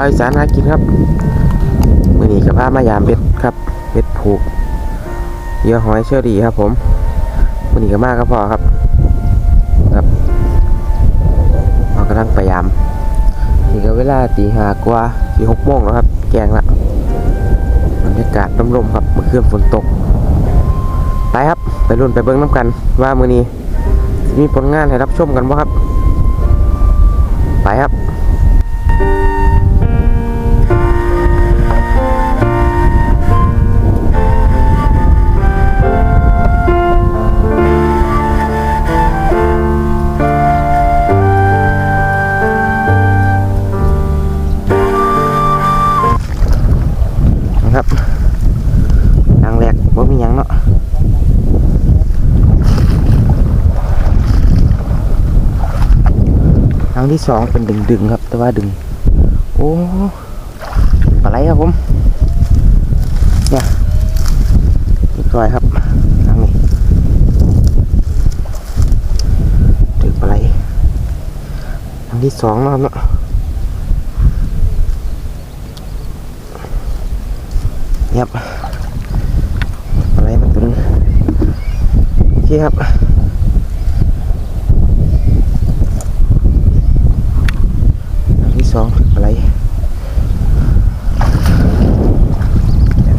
าวอีสานหากินครับมือนี้กับพามายามเบ็ดครับเบ็ดผูกเยื่อหอยเชอรี่ครับ ผมมือนี้กับมาครับพ่อครับครับเรากำลังพยายามนี่ก็เวลาตีห้ากว่าสี่หกโมงแล้วครับ แกงละบรรยากาศลมๆครับเมื่อคืนฝนตก ไปครับ ไปรุ่นไปเบิ้งน้ำกัน ว่ามือนี้มีผลงานให้รับชมกันบ่ครับ ไปครับ ที่สองเป็นดึงๆครับ แต่ว่าดึง โอ้ปลาไหลครับผมเนี่ยเรียบร้อยครับทางนี้ดึงปลาไหลทางที่สองนาะครับเนาะเงียบอะไรมันตัวนึงโอเคครับอันที่สองอะไร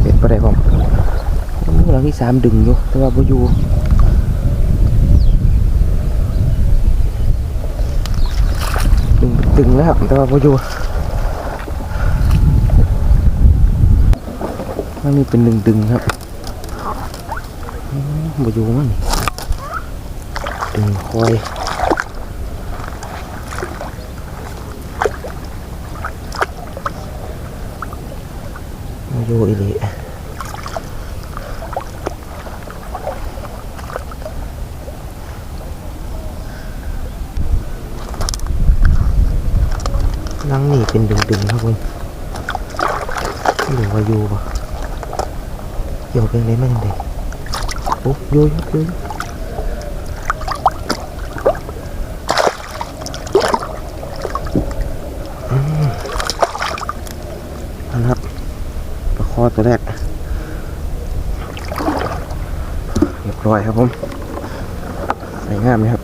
เป็ดปลาไหลผมีสามดึงอยู่แต่ว่าบ่อยู่ดึงดึงแล้วครับแต่ว่าบ่อยู่มันมีเป็นดึงดึงครับอืมบอยู่มันดึงคอยบอยู่อีหลีลังนี่ เป็นดึงๆครับคุณหรือว่าอยู่ปะโยกเป็นไรมันเด็กโอ้โยโยโยอืมเอาละครับประคอตัวแรกเรียบร้อยครับผมสวยงามเลยครับ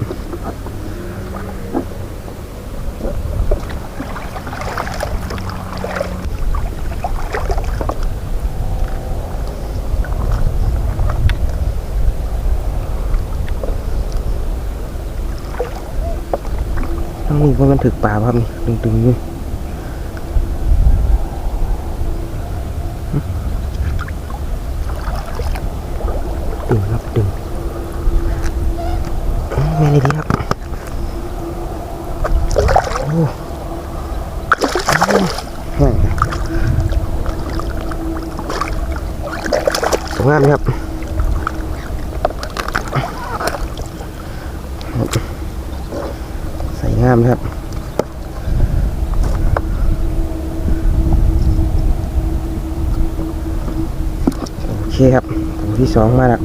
มันถึกป่าครับนี่ดึงดึงๆอยู่ดึงครับดึงอื้อแม่นี่ดีครับโอ้โอ้แห้งสวยงามเลยครับ ใส่งามนะครับ โอ เคครับตัวที่สองมาแล้ว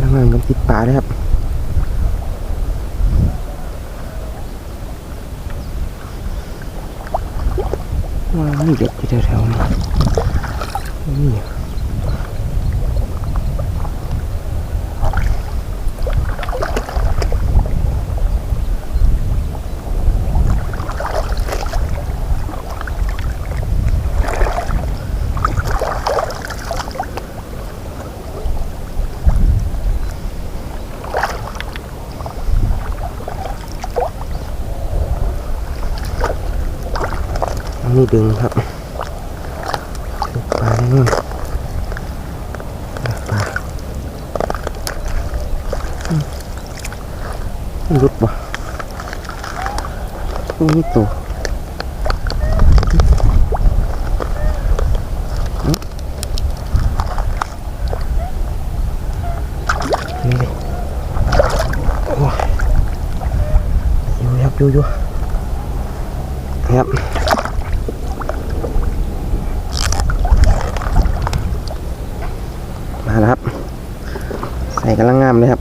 นั่งมันติดปลาเลยครับว่ามีเด็กอยู่แถวๆนี้นี่ นนี้ดึงครับปลาแน่นอนปลาลุดบ่ตรงนี้ตัวนี่เลยโอ้ยอยู่ครับอยู่อยู่ครับ มาแล้วครับ ใส่ กำลังงามเลยครับ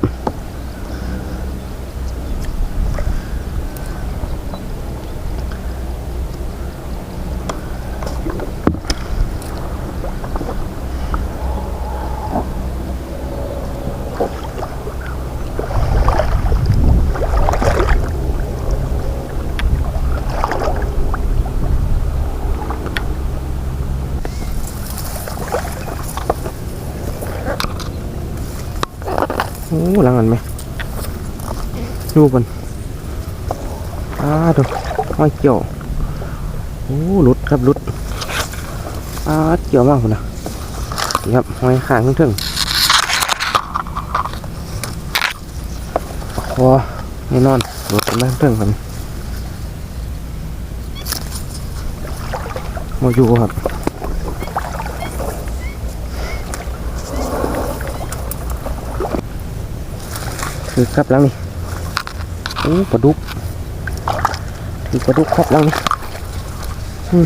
โอ้หลังมันไหม ดูมันอ้าดูห้อยเกี่ยวโอ้หลุดครับหลุดอ้าเกี่ยวมากคุณนะนี่ครับห้อยข้างทึ่งคอแน่นอนหลุดมาทึ่งๆครับโมยูครับคือครับหลังนี่ อู้ปลาดุกคือปลาดุกครับหลังนี่อืม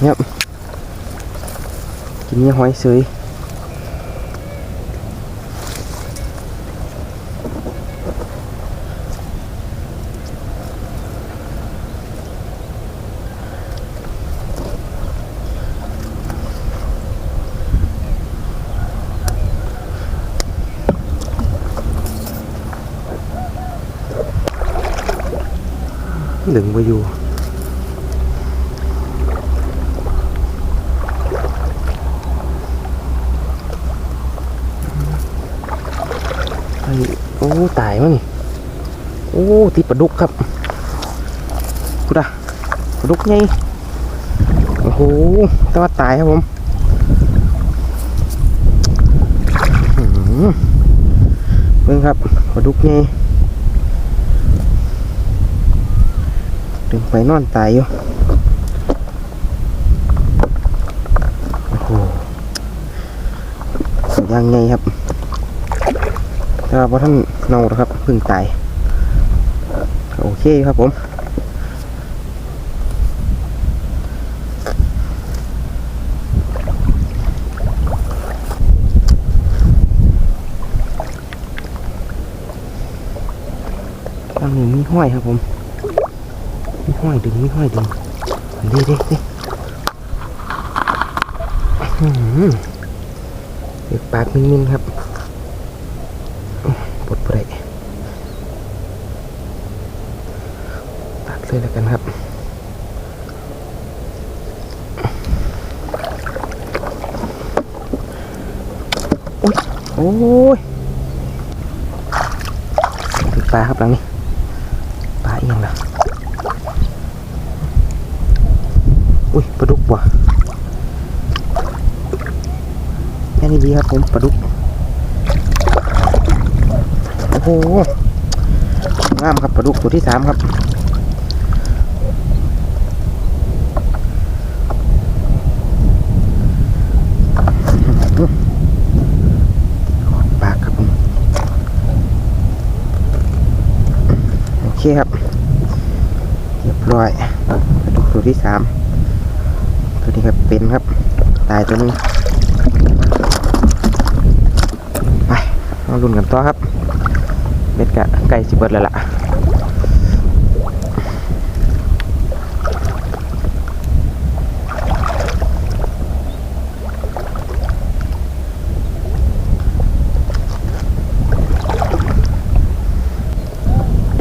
เนี่ยกินนี่หอยเสย หลึงมาอยู่ไอ้โอ้ตายมั้งนี่โอ้ติดปลาดุกครับกูดะปลาดุกไงโอ้โหแต่ว่าตายครับผมอื้อหือเบิ่งครับปลาดุกไง ดึงไปนอนตายอยู่โอ้โหยังไงครับแต่ว่าพอท่านเน่าแล้วครับเพิ่งตายโอเคครับผมตั้งนี้มีห้อยครับผม ห้อยดึงมีห้อยดึงด็ดเด็ดเด็กปากนิ่มๆครับปลดไปได้ตัดเลยแล้วกันครับโอ้ยโอ้ยปลาครับหลังนี้ปลาเอียงแล้ว อุ้ยปลาดุกว่ะแครับผมปลาดุกโอ้โหงามครับปลาดุกตัวที่สามครับปากครับผมโอเคครับเรียบร้อยปลาดุกตัวที่สามตัวนี้ครับเป็นครับตายตัวนึงไป เอาลุ่นกันต่อครับเบ็ดกะไก่สิเบิดแล้วล่ะ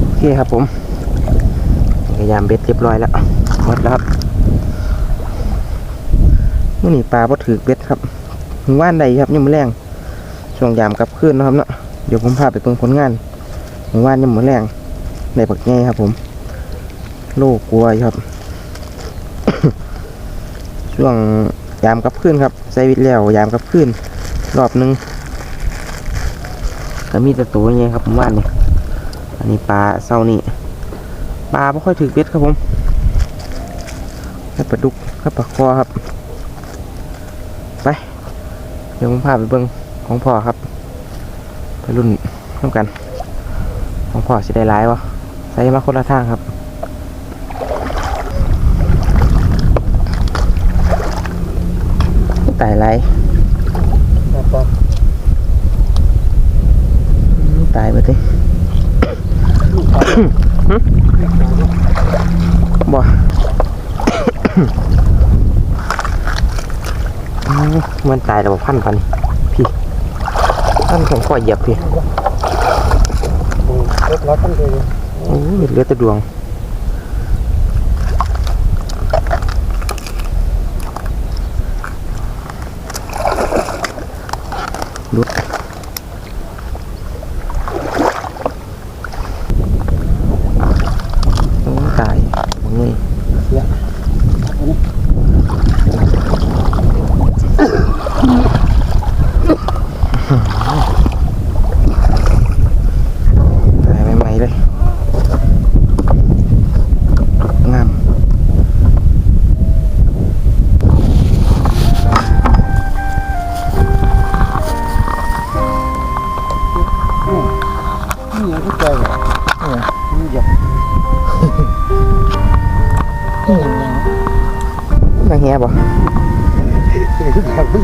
โอเคครับผมพยายามเบ็ดเรียบร้อยแล้วหมดแล้วครับนี้ปลาบ่ถือเบ็ดครับหมู่านใดครับยังมือแรง ช่วงยามกลับคืนนะครับเนาะเดี๋ยวผมพาไปเบิ่งผลงานหมู่บ้านยังมือแรงในปักแง่ครับ ผม โลกกลัวครับ ช่วงยามกลับคืนครับใส่วิทแล้วยามกลับคืนรอบหนึงแต่มีแต่ตัวใหญ่ครับหมู่านนี่อันนี้ปลาเศร้านี่ปลาไม่ค่อยถือเบ็ดครับผมแค่ปลาดุกแค่ปลาคอครับ ไป เดี๋ยวผมพาไปเบิ้ง ของพ่อครับ ไปรุ่นร่วมกัน ของพ่อสิได้ร้ายวะใส่มาคนละทางครับไรครับผมตายไปดิบ่อืมมันตายแล้วบ่พันพันพี่ พันของข้อเหยียบพี่รถร้อนตั้งเลยโอ้ยเหลือแต่ดวงลุดตายมึงนี่ นี่ยังไม่ใจเลยนี่หยบนี่ยังนางเฮียบ่คือแบบพี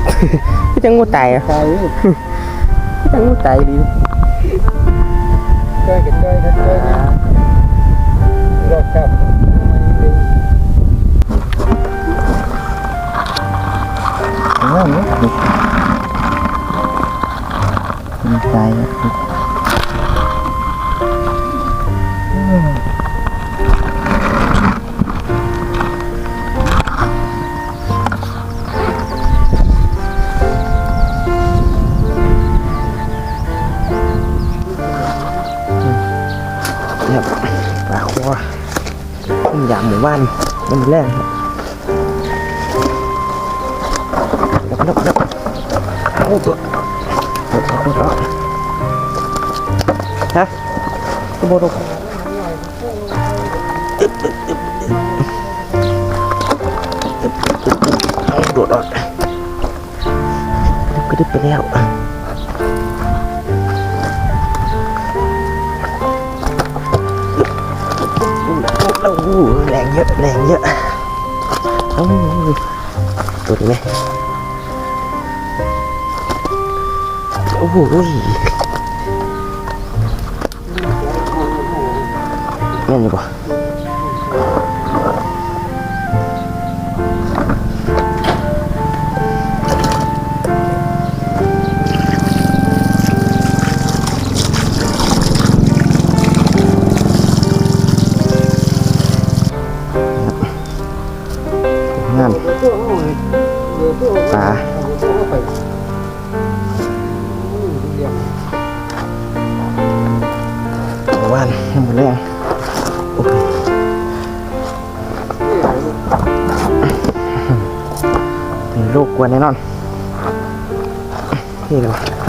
่จั ขึ้นยามหมู่บ้านมันแรงครับแล้วแล้วแล้วโอ้ตัวตัวตัวตัวฮะตัวโบตโดดออกก็ได้ไปแล้ว อ้โหแรงเยอะแรงเยอะเอ้าตัวนี้ไหมโอ้โหแม่นอยู่ปะ วนแน่นอน นี่เลยวะ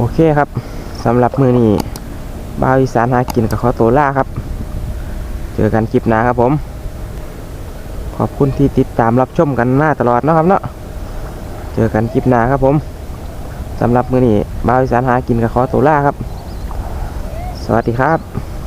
โอเคครับสำหรับมือนี้บาวอีสานหากินกับขอตัวล่าครับ เจอกันคลิปหน้าครับผม ขอบคุณที่ติดตามรับชมกันหน้าตลอดนะครับเนาะเจอกันคลิปหน้าครับผมสำหรับมือนี้บาวอีสานหากินกับขอตัวล่าครับ สวัสดีครับ